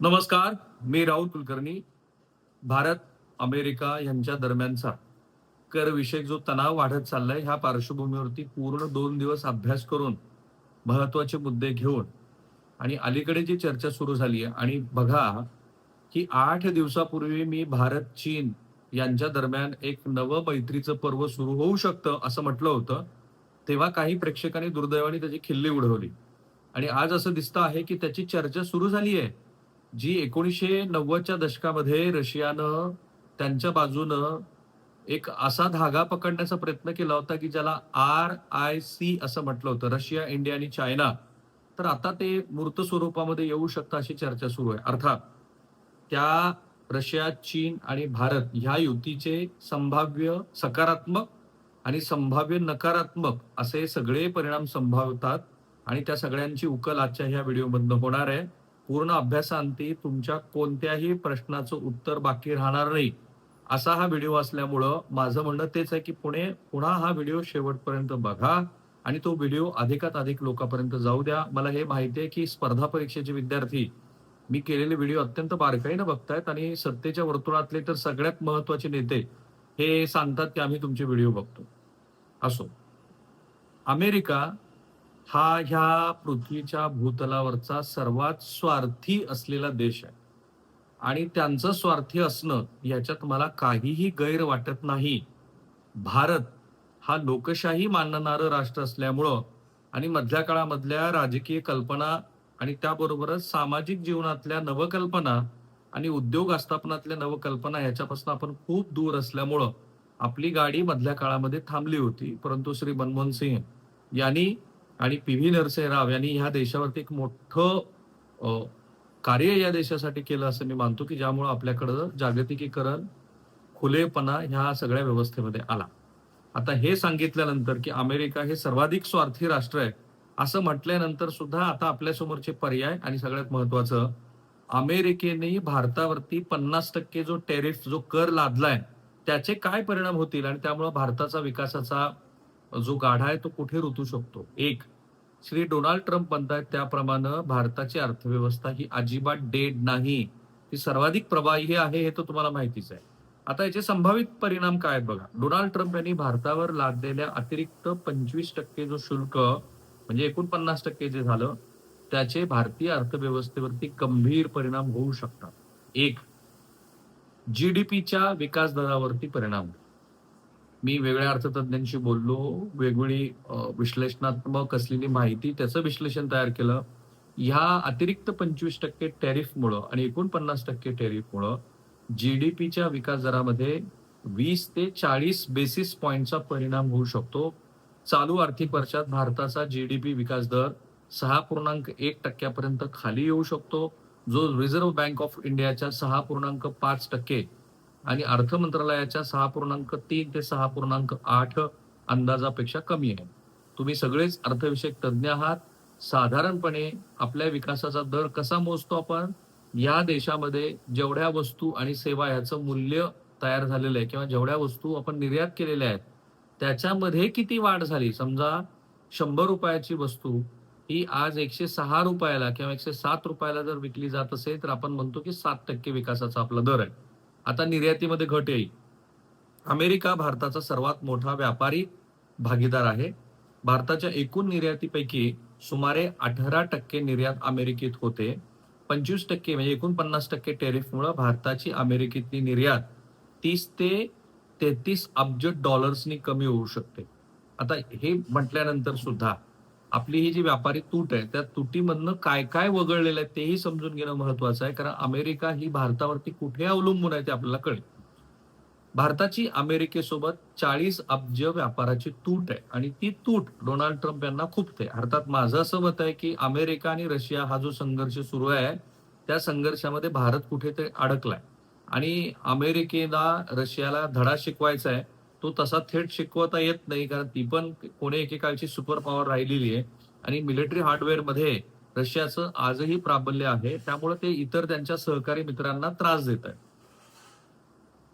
नमस्कार मी राहुल कुलकर्णी भारत अमेरिका यांच्या दरम्यानचा. करविषयक जो तणाव वाढत चाललाय ह्या पार्श्वभूमीवरती पूर्ण दोन दिवस अभ्यास करून महत्त्वाचे मुद्दे घेऊन आणि अलीकडे जी चर्चा सुरू झाली आहे आणि बघा की आठ दिवसापूर्वी मी भारत चीन यांच्या दरम्यान एक नवं मैत्रीचं पर्व सुरू होऊ शकतं असं म्हटलं होतं तेव्हा काही प्रेक्षकांनी दुर्दैवाने त्याची खिल्ली उडवली. आणि आज असं दिसतं आहे की त्याची चर्चा सुरू झाली आहे. जी एकोणीसशे नव्वदच्या दशकामध्ये रशियानं त्यांच्या बाजूनं एक असा धागा पकडण्याचा प्रयत्न केला होता की ज्याला आर आय सी असं म्हटलं होतं रशिया इंडिया आणि चायना. तर आता ते मूर्त स्वरूपामध्ये येऊ शकतं अशी चर्चा सुरू आहे. अर्थात त्या रशिया चीन आणि भारत ह्या युतीचे संभाव्य सकारात्मक आणि संभाव्य नकारात्मक असे सगळे परिणाम संभावतात आणि त्या सगळ्यांची उकल आजच्या ह्या व्हिडिओमधनं होणार आहे. पूर्ण अभ्यासांती तुमच्या कोणत्याही प्रश्नाचं उत्तर बाकी राहणार नाही. असा हा व्हिडिओ असल्यामुळं माझं म्हणणं तेच आहे की पुणे पुन्हा हा व्हिडिओ शेवटपर्यंत बघा आणि तो व्हिडिओ अधिकात अधिक लोकांपर्यंत जाऊ द्या. मला हे माहिती आहे की स्पर्धा परीक्षेचे विद्यार्थी मी केलेले व्हिडिओ अत्यंत बारकाईनं बघतायत आणि सत्तेच्या वर्तुळातले तर सगळ्यात महत्त्वाचे नेते हे सांगतात की आम्ही तुमचे व्हिडिओ बघतो. असो. अमेरिका हा ह्या पृथ्वीच्या भूतलावरचा सर्वात स्वार्थी असलेला देश आहे. आणि त्यांचं स्वार्थी असणं याच्यात मला काहीही गैर वाटत नाही. भारत हा लोकशाही मानणारं राष्ट्र असल्यामुळं आणि मधल्या काळामधल्या राजकीय कल्पना आणि त्याबरोबरच सामाजिक जीवनातल्या नवकल्पना आणि उद्योग आस्थापनातल्या नवकल्पना ह्याच्यापासून आपण खूप दूर असल्यामुळं आपली गाडी मधल्या काळामध्ये थांबली होती. परंतु श्री मनमोहन सिंह यांनी आणि पी व्ही नरसिंह राव यांनी ह्या देशावरती एक मोठं कार्य या देशासाठी केलं असं मी मानतो की ज्यामुळं आपल्याकडं जागतिकीकरण खुलेपणा ह्या सगळ्या व्यवस्थेमध्ये आला. आता हे सांगितल्यानंतर की अमेरिका हे सर्वाधिक स्वार्थी राष्ट्र आहे असं म्हटल्यानंतर सुद्धा आता आपल्यासमोरचे पर्याय आणि सगळ्यात महत्वाचं अमेरिकेने भारतावरती पन्नास टक्के जो टेरिफ जो कर लादलाय त्याचे काय परिणाम होतील आणि त्यामुळे भारताचा विकासाचा जो गाढा आहे तो कुठे रुतू शकतो? एक श्री डोनाल्ड ट्रम्प म्हणतात त्याप्रमाणे भारताची अर्थव्यवस्था ही अजिबात डेड नाही. ती सर्वाधिक प्रवाही आहे हे तर तुम्हाला माहितीच आहे. आता याचे संभावित परिणाम काय आहेत बघा. डोनाल्ड ट्रम्प यांनी भारतावर लादलेल्या अतिरिक्त पंचवीस टक्के जो शुल्क म्हणजे एकोणपन्नास टक्के जे झालं त्याचे भारतीय अर्थव्यवस्थेवरती गंभीर परिणाम होऊ शकतात. एक जीडीपीच्या विकास दरावरती परिणाम. मी वेगळ्या अर्थतज्ञांशी बोललो वेगवेगळी विश्लेषणात्मक असलेली माहिती त्याचं विश्लेषण तयार केलं. ह्या अतिरिक्त पंचवीस टक्के टॅरिफमुळं आणि एकोणपन्नास टक्के टॅरिफमुळं जीडीपीच्या विकास दरामध्ये वीस ते चाळीस बेसिस पॉईंटचा परिणाम होऊ शकतो. चालू आर्थिक वर्षात भारताचा जीडीपी विकास दर सहा पूर्णांक एक टक्क्यापर्यंत खाली येऊ शकतो. जो रिझर्व्ह बँक ऑफ इंडियाच्या सहा पूर्णांक पाच टक्के आणि अर्थ मंत्रालयाच्या सहा पूर्णांक तीन ते सहा पूर्णांक आठ अंदाजापेक्षा कमी आहे. तुम्ही सगळेच अर्थविषयक तज्ज्ञ आहात. साधारणपणे आपल्या विकासाचा दर कसा मोजतो आपण? या देशामध्ये जेवढ्या वस्तू आणि सेवा ह्याचं मूल्य तयार झालेलं आहे किंवा जेवढ्या वस्तू आपण निर्यात केलेल्या आहेत त्याच्यामध्ये किती वाढ झाली? समजा शंभर रुपयाची वस्तू ही आज एकशे सहा रुपयाला किंवा एकशे सात रुपयाला जर विकली जात असेल तर आपण म्हणतो की सात टक्के विकासाचा आपला दर आहे. आता निर्यातीमध्ये घट येईल. अमेरिका भारताचा सर्वात मोठा व्यापारी भागीदार आहे. भारताच्या एकूण निर्यातीपैकी सुमारे अठरा टक्के निर्यात अमेरिकेत होते. पंचवीस टक्के म्हणजे एकोणपन्नास टक्के टेरिफमुळे भारताची अमेरिकेतली निर्यात तीस ते तेहतीस अब्ज डॉलर्सनी कमी होऊ शकते. आता हे म्हटल्यानंतर सुद्धा आपली ही जी व्यापारी तूट आहे त्या तुटीमधनं काय काय वगळलेलं आहे तेही समजून घेणं महत्वाचं आहे. कारण अमेरिका ही भारतावरती कुठे अवलंबून आहे ते आपल्याला कळेल. भारताची अमेरिकेसोबत चाळीस अब्ज व्यापाराची तूट आहे. आणि ती तूट डोनाल्ड ट्रम्प यांना खुपते अर्थात माझं असं मत आहे की अमेरिका आणि रशिया हा जो संघर्ष सुरू आहे त्या संघर्षामध्ये भारत कुठेतरी अडकलाय. आणि अमेरिकेला रशियाला धडा शिकवायचा आहे. तो तसा थेट शिकवता येत नाही कारण ती पण कोणी एकेकाळची सुपर पॉवर राहिलेली आहे. आणि मिलिटरी हार्डवेअरमध्ये रशियाचं आजही प्राबल्य आहे. त्यामुळे ते इतर त्यांच्या सहकारी मित्रांना त्रास देत आहे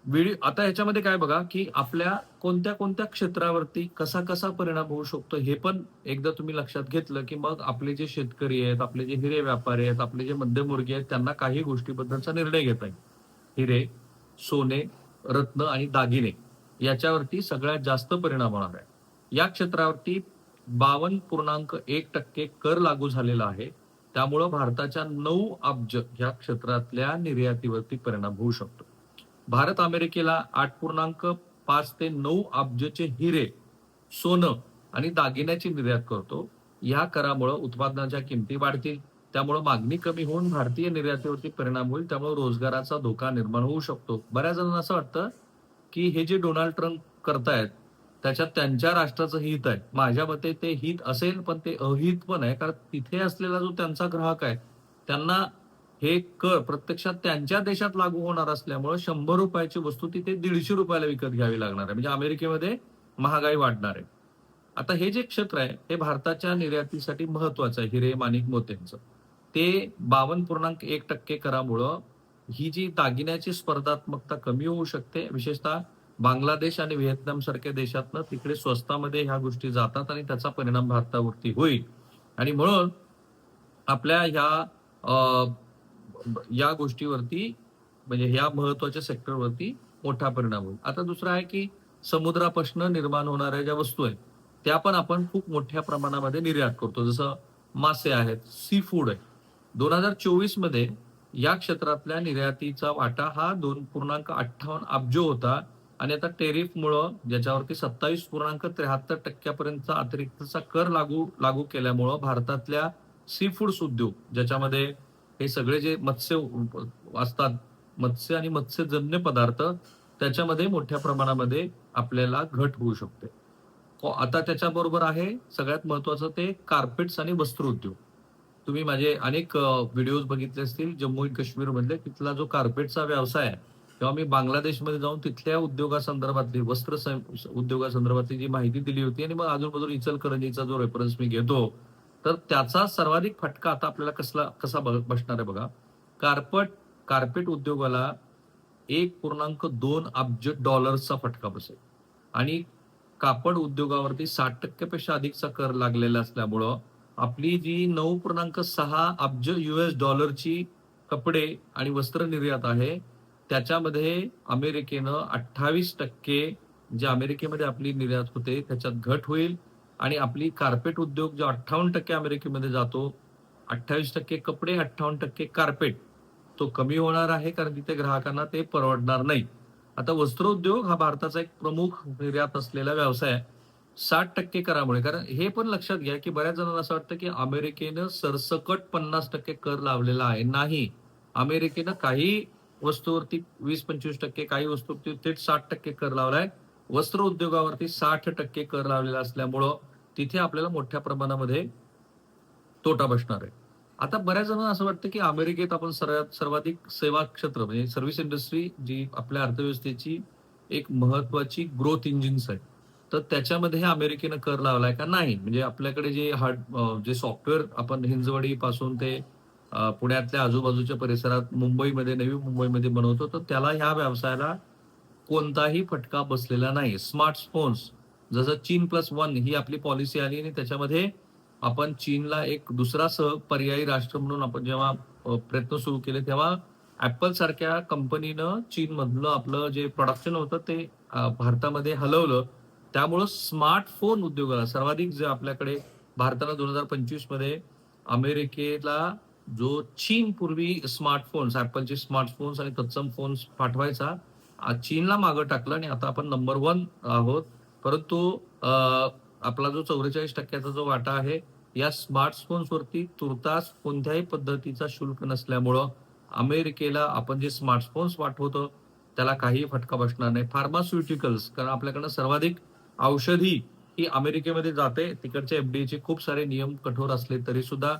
व्हिडिओ आता ह्याच्यामध्ये काय बघा की आपल्या कोणत्या कोणत्या क्षेत्रावरती कसा कसा परिणाम होऊ शकतो हे पण एकदा तुम्ही लक्षात घेतलं की मग आपले जे शेतकरी आहेत आपले जे हिरे व्यापारी आहेत आपले जे मध्यमवर्गीय आहेत त्यांना काही गोष्टीबद्दलचा निर्णय घेता येईल. हिरे सोने रत्न आणि दागिने. याच्यावरती सगळ्यात जास्त परिणाम होणार आहे. या क्षेत्रावरती बावन्न पूर्णांक एक टक्के कर लागू झालेला आहे. त्यामुळं भारताच्या नऊ अब्ज या क्षेत्रातल्या निर्यातीवरती परिणाम होऊ शकतो. भारत अमेरिकेला आठ पूर्णांक पाच ते नऊ अब्जचे हिरे सोनं आणि दागिन्याची निर्यात करतो. या करामुळे उत्पादनाच्या किमती वाढतील. त्यामुळे मागणी कमी होऊन भारतीय निर्यातीवरती परिणाम होईल. त्यामुळे रोजगाराचा धोका निर्माण होऊ शकतो. बऱ्याच जणांना असं वाटतं की हे जे डोनाल्ड ट्रम्प करतायत त्याच्यात त्यांच्या राष्ट्राचं हित आहे. माझ्या मते ते हित असेल पण ते अहित पण आहे. कारण तिथे असलेला जो त्यांचा ग्राहक आहे त्यांना हे कर प्रत्यक्षात त्यांच्या देशात लागू होणार असल्यामुळे शंभर रुपयाची वस्तू तिथे दीडशे रुपयाला विकत घ्यावी लागणार आहे. म्हणजे अमेरिकेमध्ये महागाई वाढणार आहे. आता हे जे क्षेत्र आहे हे भारताच्या निर्यातीसाठी महत्वाचं आहे. हिरे माणिक मोत्यांचं. ते बावन्न पूर्णांक एक टक्के करामुळं ही जी दागिन्याची स्पर्धात्मकता कमी होऊ शकते विशेषतः बांगलादेश आणि व्हिएतनाम सारख्या देशातनं तिकडे स्वस्तामध्ये ह्या गोष्टी जातात आणि त्याचा परिणाम भारतावरती होईल. आणि म्हणून आपल्या ह्या या गोष्टीवरती म्हणजे ह्या महत्त्वाच्या सेक्टरवरती मोठा परिणाम होईल. आता दुसरा आहे की समुद्रापासून निर्माण होणाऱ्या ज्या वस्तू आहेत त्या पण आपण खूप मोठ्या प्रमाणामध्ये निर्यात करतो. जसं मासे आहेत सी फूड आहे. दोन हजार चोवीसमध्ये या क्षेत्रातल्या निर्यातीचा वाटा हा दोन पूर्णांक अठ्ठावन्न अब्ज होता. आणि आता टेरिफमुळं ज्याच्यावरती सत्तावीस पूर्णांक त्र्याहत्तर टक्क्यापर्यंतचा अतिरिक्तचा कर लागू लागू केल्यामुळं भारतातल्या सी फूड्स उद्योग ज्याच्यामध्ये हे सगळे जे मत्स्य असतात मत्स्य आणि मत्स्यजन्य पदार्थ त्याच्यामध्ये मोठ्या प्रमाणामध्ये आपल्याला घट होऊ शकते. आता त्याच्याबरोबर आहे सगळ्यात महत्वाचं ते कार्पेट्स आणि वस्त्र उद्योग. तुम्ही माझे अनेक व्हिडिओज बघितले असतील जम्मू अँड काश्मीर मधले तिथला जो कार्पेटचा व्यवसाय आहे तेव्हा मी बांगलादेशमध्ये जाऊन तिथल्या उद्योगासंदर्भातली वस्त्र उद्योगासंदर्भातली जी माहिती दिली होती आणि मग अजून इचलकरंजीचा जो रेफरन्स मी घेतो तर त्याचा सर्वाधिक फटका आता आपल्याला कसला कसा बसणार आहे बघा. कार्पेट कार्पेट उद्योगाला एक पूर्णांक दोन अब्ज डॉलर्सचा फटका बसेल. आणि कापड उद्योगावरती साठ टक्क्यापेक्षा अधिकचा कर लागलेला असल्यामुळं आपली जी नऊ पूर्णांक सहा अब्ज युएस डॉलरची कपडे आणि वस्त्र निर्यात आहे त्याच्यामध्ये अमेरिकेनं अठ्ठावीस टक्के जे अमेरिकेमध्ये आपली निर्यात होते त्याच्यात घट होईल. आणि आपली कार्पेट उद्योग जो अठ्ठावन्न टक्के अमेरिकेमध्ये जातो अठ्ठावीस टक्के कपडे अठ्ठावन्न टक्के कार्पेट तो कमी होणार आहे कारण तिथे ग्राहकांना ते परवडणार नाही. आता वस्त्रोद्योग हा भारताचा एक प्रमुख निर्यात असलेला व्यवसाय आहे. साठ टक्के करामुळे. कारण हे पण लक्षात घ्या की बऱ्याच जणांना असं वाटतं की अमेरिकेनं सरसकट पन्नास टक्के कर लावलेला आहे. नाही. अमेरिकेनं काही वस्तूवरती वीस पंचवीस टक्के काही वस्तूवरती थेट साठ टक्के कर लावलाय. वस्त्र उद्योगावरती साठ टक्के कर लावलेला असल्यामुळं तिथे आपल्याला मोठ्या प्रमाणामध्ये तोटा बसणार आहे. आता बऱ्याच जणांना असं वाटतं की अमेरिकेत आपण सर्वात सर्वाधिक सेवा क्षेत्र म्हणजे सर्व्हिस इंडस्ट्री जी आपल्या अर्थव्यवस्थेची एक महत्वाची ग्रोथ इंजिन्स आहे. तर त्याच्यामध्ये अमेरिकेनं कर लावलाय का? नाही. म्हणजे आपल्याकडे जे हार्ड जे सॉफ्टवेअर आपण हिंजवडी पासून ते पुण्यातल्या आजूबाजूच्या परिसरात मुंबईमध्ये नवी मुंबईमध्ये बनवतो तर त्याला ह्या व्यवसायाला कोणताही फटका बसलेला नाही. स्मार्टफोन्स जसं चीन प्लस वन ही आपली पॉलिसी आली आणि त्याच्यामध्ये आपण चीनला एक दुसरा सह पर्यायी राष्ट्र म्हणून आपण जेव्हा प्रयत्न सुरू केले तेव्हा ऍपल सारख्या कंपनीनं चीनमधलं आपलं जे प्रोडक्शन होतं ते भारतामध्ये हलवलं. त्यामुळं स्मार्टफोन उद्योगाला सर्वाधिक जे आपल्याकडे भारताला दोन हजार पंचवीसमध्ये अमेरिकेला जो चीन पूर्वी स्मार्टफोन्स ऍपलचे स्मार्टफोन्स आणि तत्सम फोन्स पाठवायचा चीनला मागं टाकलं आणि आता आपण नंबर वन आहोत. परंतु आपला जो चौवेचाळीस टक्क्याचा जो वाटा आहे या स्मार्टफोन्सवरती तुर्तास कोणत्याही पद्धतीचा शुल्क नसल्यामुळं अमेरिकेला आपण जे स्मार्टफोन्स पाठवतो त्याला काही फटका बसणार नाही. फार्मास्युटिकल्स कारण आपल्याकडनं सर्वाधिक औषधी ही अमेरिकेमध्ये जाते. तिकडच्या एफडीएचे खूप सारे नियम कठोर असले तरी सुद्धा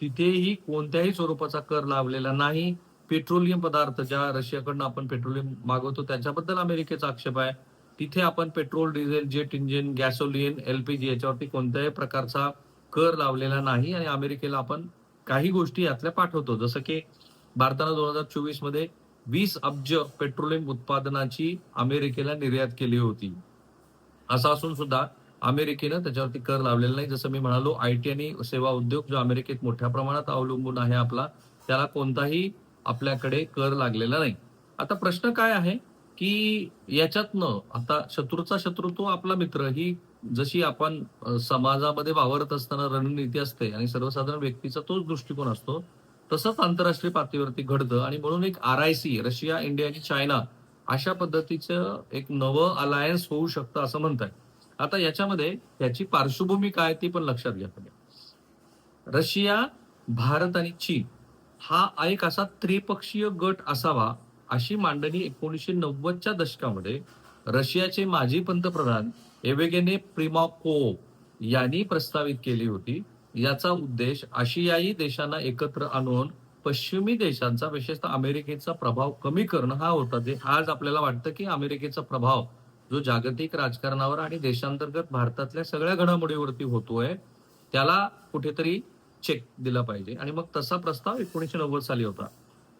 तिथेही कोणत्याही स्वरूपाचा कर लावलेला नाही. पेट्रोलियम पदार्थ ज्या रशियाकडनं आपण पेट्रोलियम मागवतो त्याच्याबद्दल अमेरिकेचा आक्षेप आहे. तिथे आपण petrol diesel jet engine gasoline LPG याच्यावरती कोणत्याही प्रकारचा कर लावलेला नाही आणि अमेरिकेला आपण काही गोष्टी यातल्या पाठवतो. जसं की भारतानं दोन हजार चोवीसमध्ये वीस अब्ज पेट्रोलियम उत्पादनाची अमेरिकेला निर्यात केली होती. असं असून सुद्धा अमेरिकेनं त्याच्यावरती कर लावलेला नाही. जसं मी म्हणालो आय टी आणि सेवा उद्योग जो अमेरिकेत मोठ्या प्रमाणात अवलंबून आहे आपला त्याला कोणताही आपल्याकडे कर लागलेला नाही. आता प्रश्न काय आहे की याच्यातनं आता शत्रूचा शत्रू तो आपला मित्र. ही जशी आपण समाजामध्ये वावरत असताना रणनीती असते आणि सर्वसाधारण व्यक्तीचा तोच दृष्टिकोन असतो तसंच आंतरराष्ट्रीय पातळीवरती घडतं. आणि म्हणून एक R I C Russia India आणि चायना अशा पद्धतीचं एक नवं अलायन्स होऊ शकतं असं म्हणताय. आता याच्यामध्ये याची पार्श्वभूमी काय ती पण लक्षात घ्या तुम्ही. रशिया भारत आणि चीन हा एक असा त्रिपक्षीय गट असावा अशी मांडणी एकोणीसशे नव्वदच्या दशकामध्ये रशियाचे माजी पंतप्रधान एवेगेने प्रिमाको यांनी प्रस्तावित केली होती. याचा उद्देश आशियाई देशांना एकत्र आणून पश्चिमी देशांचा विशेषतः अमेरिकेचा प्रभाव कमी करणं हा होता. जे आज आपल्याला वाटतं की अमेरिकेचा प्रभाव जो जागतिक राजकारणावर आणि देशांतर्गत भारतातल्या सगळ्या घडामोडीवरती होतोय त्याला कुठेतरी चेक दिला पाहिजे. आणि मग तसा प्रस्ताव एकोणीसशे नव्वद साली होता.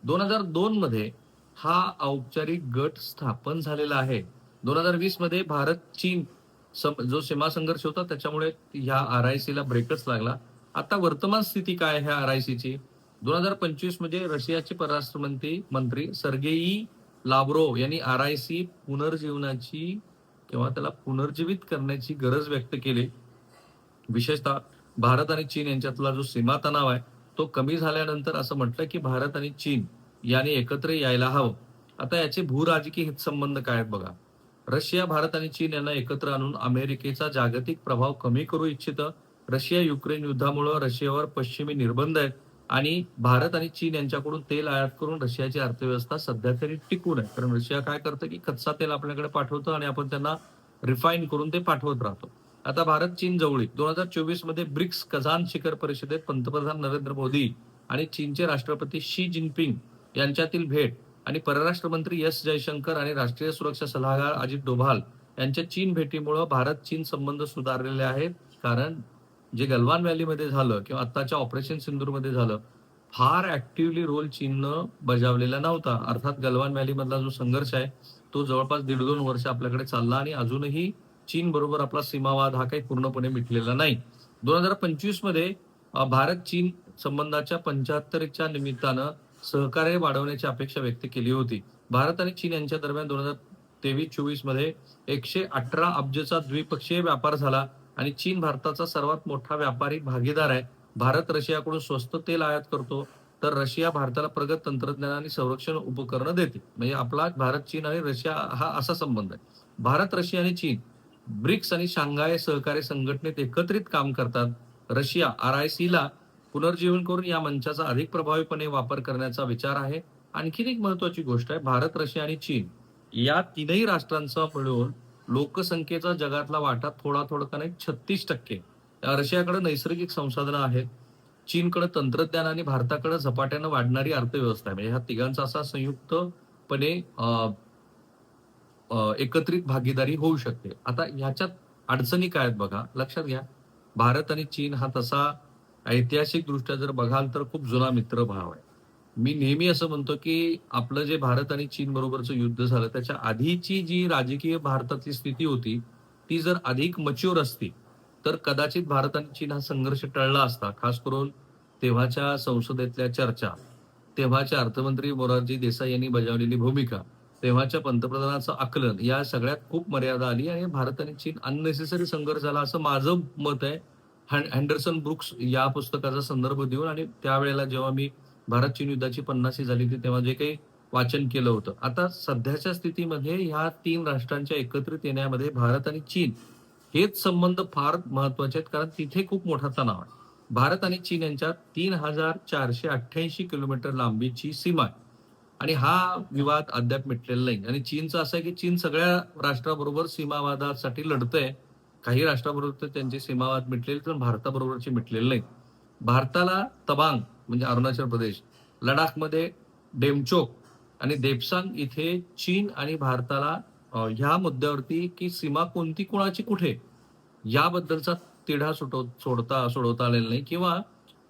दोन हजार दोन मध्ये हा औपचारिक गट स्थापन झालेला आहे. दोन हजार वीसमध्ये भारत चीन सम- जो सीमा संघर्ष होता त्याच्यामुळे ह्या आर आय सीला ब्रेकच लागला. आता वर्तमान स्थिती काय आहे ह्या आर आय ची? दोन हजार पंचवीसमध्ये रशियाचे परराष्ट्र मंत्री मंत्री सर्गेई लाब्रो यांनी आर आय सी पुनर्जीवनाची किंवा त्याला पुनर्जीवित करण्याची गरज व्यक्त केली. विशेषतः भारत आणि चीन यांच्यातला जो सीमा तणाव आहे तो कमी झाल्यानंतर असं म्हटलं की भारत आणि चीन यांनी एकत्र यायला हवं. आता याचे भूराजकीय हितसंबंध काय आहेत बघा. रशिया भारत आणि चीन यांना एकत्र आणून अमेरिकेचा जागतिक प्रभाव कमी करू इच्छितं. रशिया युक्रेन युद्धामुळे रशियावर पश्चिमी निर्बंध आहेत. आणि भारत आणि चीन यांच्याकडून तेल आयात करून रशियाची अर्थव्यवस्था सध्या तरी टिकून आहे. कारण रशिया काय करतं की कच्चा तेल आपल्याकडे पाठवतो आणि आपण त्यांना रिफाईन करून ते पाठवत राहतो. आता भारत चीन जवळीक दोन हजार चोवीसमध्ये ब्रिक्स कझान शिखर परिषदेत पंतप्रधान नरेंद्र मोदी आणि चीनचे राष्ट्रपती शी जिनपिंग यांच्यातील भेट आणि परराष्ट्र मंत्री एस जयशंकर आणि राष्ट्रीय सुरक्षा सल्लागार अजित डोभाल यांच्या चीन भेटीमुळे भारत चीन संबंध सुधारलेले आहेत. कारण जे गलवान व्हॅलीमध्ये झालं किंवा आत्ताच्या ऑपरेशन सिंधूरमध्ये झालं फार ऍक्टिव्हली रोल चीननं बजावलेला नव्हता. अर्थात गलवान व्हॅलीमधला जो संघर्ष आहे तो जवळपास दीड दोन वर्ष आपल्याकडे चालला आणि अजूनही चीन बरोबर आपला सीमावाद हा काही पूर्णपणे मिटलेला नाही. दोन हजार पंचवीसमध्ये भारत चीन संबंधाच्या पंच्याहत्तरच्या निमित्तानं सहकार्य वाढवण्याची अपेक्षा व्यक्त केली होती. भारत आणि चीन यांच्या दरम्यान दोन हजार तेवीस चोवीसमध्ये एकशे अठरा अब्जचा द्विपक्षीय व्यापार झाला. आणि चीन भारताचा सर्वात मोठा व्यापारी भागीदार आहे. भारत रशियाकडून स्वस्त तेल आयात करतो तर रशिया भारताला प्रगत तंत्रज्ञान आणि संरक्षण उपकरणं देते. म्हणजे आपला भारत चीन आणि रशिया हा असा संबंध आहे. भारत रशिया आणि चीन ब्रिक्स आणि शांघाय सहकार्य संघटनेत एकत्रित काम करतात. रशिया आर आय ला पुनर्जीवन करून या मंचाचा अधिक प्रभावीपणे वापर करण्याचा विचार आहे. आणखीन एक महत्वाची गोष्ट आहे भारत रशिया आणि चीन या तीनही राष्ट्रांचा मिळून लोकसंख्येचा जगातला वाटा थोडा थोडा नाही छत्तीस टक्के. रशियाकडे नैसर्गिक संसाधनं आहेत. चीनकडे तंत्रज्ञान आणि भारताकडे झपाट्यानं वाढणारी अर्थव्यवस्था आहे. म्हणजे ह्या तिघांचा असा संयुक्तपणे अं, एकत्रित भागीदारी होऊ शकते. आता ह्याच्यात अडचणी काय आहेत बघा? लक्षात घ्या. भारत आणि चीन हा तसा ऐतिहासिक दृष्ट्या जर बघाल तर खूप जुना मित्र भाव आहे. मी नेहमी असं म्हणतो की आपलं जे भारत आणि चीन बरोबरचं युद्ध झालं त्याच्या आधीची जी राजकीय भारताची स्थिती होती ती जर अधिक मच्युअर असती तर कदाचित भारत आणि चीन हा संघर्ष टळला असता. खास करून तेव्हाच्या संसदेतल्या चर्चा तेव्हाच्या अर्थमंत्री मोरारजी देसाई यांनी बजावलेली भूमिका तेव्हाच्या पंतप्रधानाचं आकलन या सगळ्यात खूप मर्यादा आली आणि भारत आणि चीन अननेसेसरी संघर्ष झाला असं माझं मत आहे. हँडरसन ब्रुक्स या पुस्तकाचा संदर्भ देऊन आणि त्यावेळेला जेव्हा मी भारत चीन युद्धाची पन्नासी झाली होती तेव्हा जे काही वाचन केलं होतं. आता सध्याच्या स्थितीमध्ये ह्या तीन राष्ट्रांच्या एकत्रित येण्यामध्ये भारत आणि चीन हेच संबंध फार महत्त्वाचे आहेत कारण तिथे खूप मोठा तणाव आहे. भारत आणि चीन यांच्यात तीन हजार चारशे अठ्ठ्याऐंशी किलोमीटर लांबीची सीमा आहे. आणि हा विवाद अद्याप मिटलेला नाही. आणि चीनचं असं आहे की चीन सगळ्या राष्ट्राबरोबर सीमावादासाठी लढतंय. काही राष्ट्राबरोबर तर त्यांचे सीमावाद मिटलेले पण भारताबरोबरचे मिटलेले नाही. भारताला तबांग म्हणजे अरुणाचल प्रदेश. लडाखमध्ये डेमचोक आणि देपसांग इथे चीन आणि भारताला ह्या मुद्द्यावरती की सीमा कोणती कोणाची कुठे? याबद्दलचा तिढा सुटव सोडता सोडवता आलेला नाही. किंवा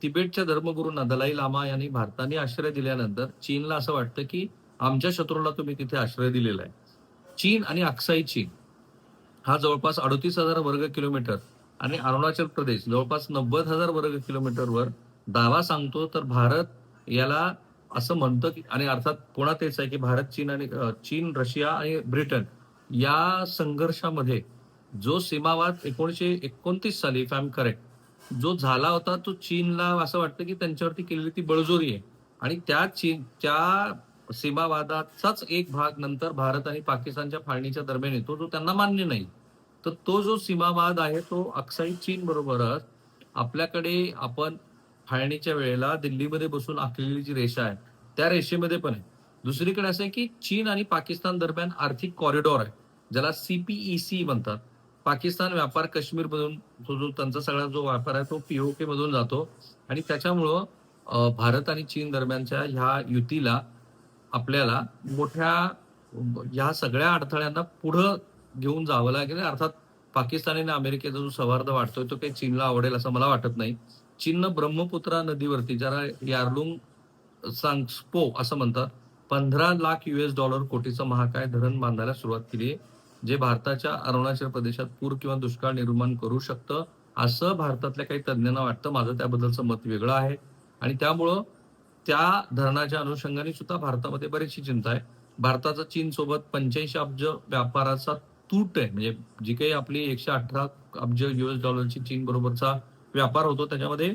तिबेटच्या धर्मगुरूंना दलाई लामा यांनी भारताने आश्रय दिल्यानंतर चीनला असं वाटतं की आमच्या शत्रूला तुम्ही तिथे आश्रय दिलेला आहे. चीन आणि अक्साई चीन. हा जवळपास अडतीस हजार वर्ग किलोमीटर आणि अरुणाचल प्रदेश जवळपास नव्वद हजार वर्ग किलोमीटरवर दावा सांगतो तर भारत याला असं म्हणतं की आणि अर्थात पुन्हा तेच आहे की भारत चीन आणि चीन रशिया आणि ब्रिटन या संघर्षामध्ये जो सीमावाद एकोणीशे एकोणतीस साली इफ आय करेक्ट जो झाला होता तो चीनला असं वाटतं की त्यांच्यावरती केलेली ती बळजोरी आहे. आणि त्या चीन त्या सीमावादाचाच एक भाग नंतर भारत आणि पाकिस्तानच्या फाळणीच्या दरम्यान येतो जो त्यांना मान्य नाही. तर तो जो सीमावाद आहे तो अक्साई चीन बरोबरच आपल्याकडे आपण फाळणीच्या वेळेला दिल्लीमध्ये बसून आखलेली जी रेषा आहे त्या रेषेमध्ये पण आहे. दुसरीकडे असं आहे की चीन आणि पाकिस्तान दरम्यान आर्थिक कॉरिडॉर आहे ज्याला सीपीईसी म्हणतात. पाकिस्तान व्यापार काश्मीर मधून जो त्यांचा सगळा जो व्यापार आहे तो पीओके मधून जातो. आणि त्याच्यामुळं भारत आणि चीन दरम्यानच्या ह्या युतीला आपल्याला मोठ्या ह्या सगळ्या अडथळ्यांना पुढं घेऊन जावं लागेल. अर्थात पाकिस्तान आणि अमेरिकेचा जो सौहार्द वाटतोय तो काही चीनला आवडेल असं मला वाटत नाही. चीननं ब्रह्मपुत्रा नदीवरती ज्याला यार्लुंग सांगस्पो असं म्हणतात. पंधरा लाख युएस डॉलर कोटीचं महाकाय धरण बांधायला सुरुवात केली आहे जे भारताच्या अरुणाचल प्रदेशात पूर किंवा दुष्काळ निर्माण करू शकतं असं भारतातल्या काही तज्ज्ञांना वाटतं. माझं त्याबद्दलचं मत वेगळं आहे. आणि त्यामुळं त्या धरणाच्या अनुषंगाने सुद्धा भारतामध्ये बरीचशी चिंता आहे. भारताचा चीन सोबत पंच्याऐंशी अब्ज व्यापाराचा तूट आहे. म्हणजे जी काही आपली एकशे अठरा अब्ज युएस डॉलरची चीन बरोबरचा व्यापार होतो त्याच्यामध्ये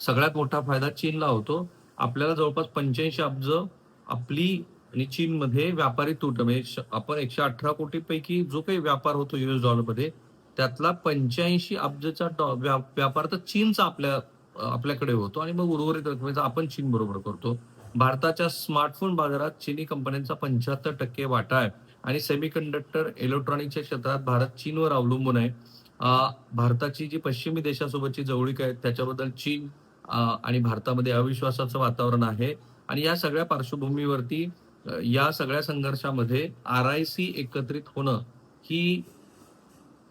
सगळ्यात मोठा फायदा चीनला होतो. आपल्याला जवळपास पंच्याऐंशी अब्ज आपली आणि चीनमध्ये व्यापारी तूट म्हणजे आपण एकशे अठरा कोटी पैकी जो काही व्यापार होतो युएस डॉलरमध्ये त्यातला पंच्याऐंशी अब्जचा डॉ- व्या- व्यापार तर चीनचा आपल्या आपल्याकडे होतो आणि मग उर्वरित रकमेचा म्हणजे आपण चीन बरोबर करतो. भारताच्या स्मार्टफोन बाजारात चीनी कंपन्यांचा पंच्याहत्तर टक्के वाटा आहे आणि सेमीकंडक्टर इलेक्ट्रॉनिकच्या क्षेत्रात भारत चीनवर अवलंबून आहे. भारताची जी पश्चिमी देशासोबतची जवळीक आहे त्याच्याबद्दल चीन आणि भारतामध्ये अविश्वासाचं वातावरण आहे. आणि या सगळ्या पार्श्वभूमीवरती या सगळ्या संघर्षामध्ये आर आय सी एकत्रित होणं ही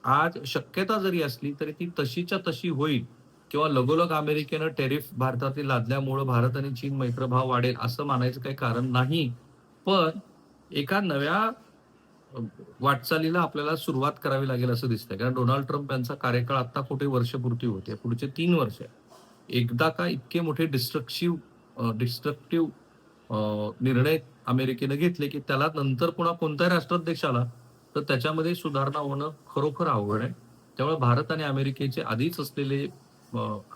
आज शक्यता जरी असली तरी ती तशीच्या तशी होईल. किंवा लगोलग अमेरिकेनं टेरिफ भारतातील लादल्यामुळं भारत आणि चीन मैत्रभाव वाढेल असं मानायचं काही कारण नाही. पण एका नव्या वाटचालीला आपल्याला सुरुवात करावी लागेल असं दिसतंय. कारण डोनाल्ड ट्रम्प यांचा कार्यकाळ आता कुठे वर्षपूर्ती होते? पुढचे तीन वर्ष. एकदा का इतके मोठे डिस्ट्रक्टिव्ह डिस्ट्रक्टिव्ह निर्णय अमेरिकेनं घेतले की त्याला नंतर पुन्हा कोणत्याही राष्ट्राध्यक्ष आला तर त्याच्यामध्ये सुधारणा होणं खरोखर अवघड आहे. त्यामुळे भारत आणि अमेरिकेचे आधीच असलेले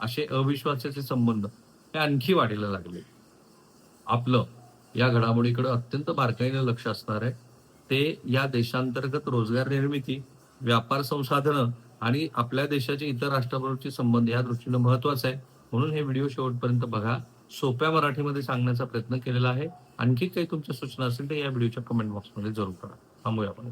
असे अविश्वासाचे संबंध हे आणखी वाढायला लागले. आपलं या घडामोडीकडे अत्यंत बारकाईने लक्ष असणार आहे. ते या देशांतर्गत रोजगार निर्मिती व्यापार संसाधनं आणि आपल्या देशाचे इतर राष्ट्राबरोबरचे संबंध या दृष्टीनं महत्वाचं आहे. म्हणून हे व्हिडिओ शेवटपर्यंत बघा. सोप्या मराठीमध्ये सांगण्याचा प्रयत्न केलेला आहे. आणखी काही तुमच्या सूचना असेल तर या व्हिडिओच्या कमेंट बॉक्समध्ये जरूर करा थांबूया आपण.